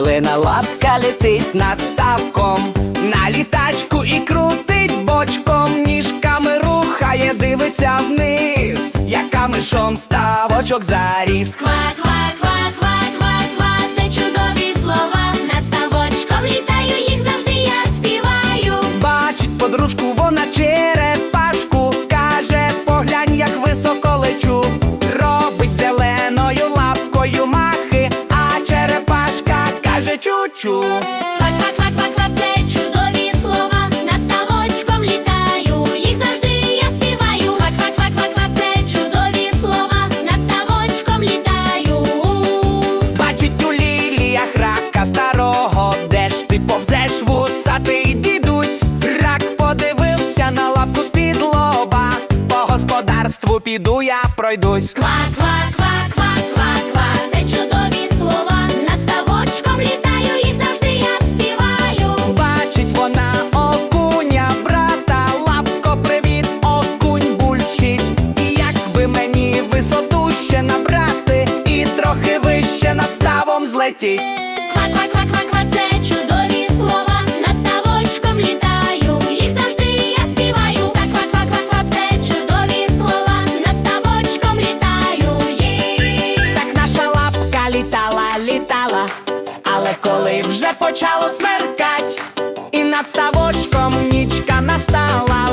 Зелена лапка летить над ставком, на літачку і крутить бочком, ніжками рухає, дивиться вниз, яка мишом ставочок заріс. Квак, квак, квак, квак, квак, квак, це чудові слова. Над ставочком літаю, їх завжди я співаю. Бачить подружку, вона черепашку, каже, поглянь, як високо це чудові слова. Над ставочком літаю, їх завжди я співаю. Квак, це чудові слова. Над ставочком літаю. Бачить у ліліях рака старого, де ж ти повзеш вусатий дідусь. Рак подивився на лапку з-під лоба. По господарству піду, я пройдусь. Квак, завжди я співаю. Квак, квак, квак, квак, це чудові слова. Над ставочком літаю їх. Так наша лапка літала, літала, але коли вже почало смеркать, і над ставочком нічка настала,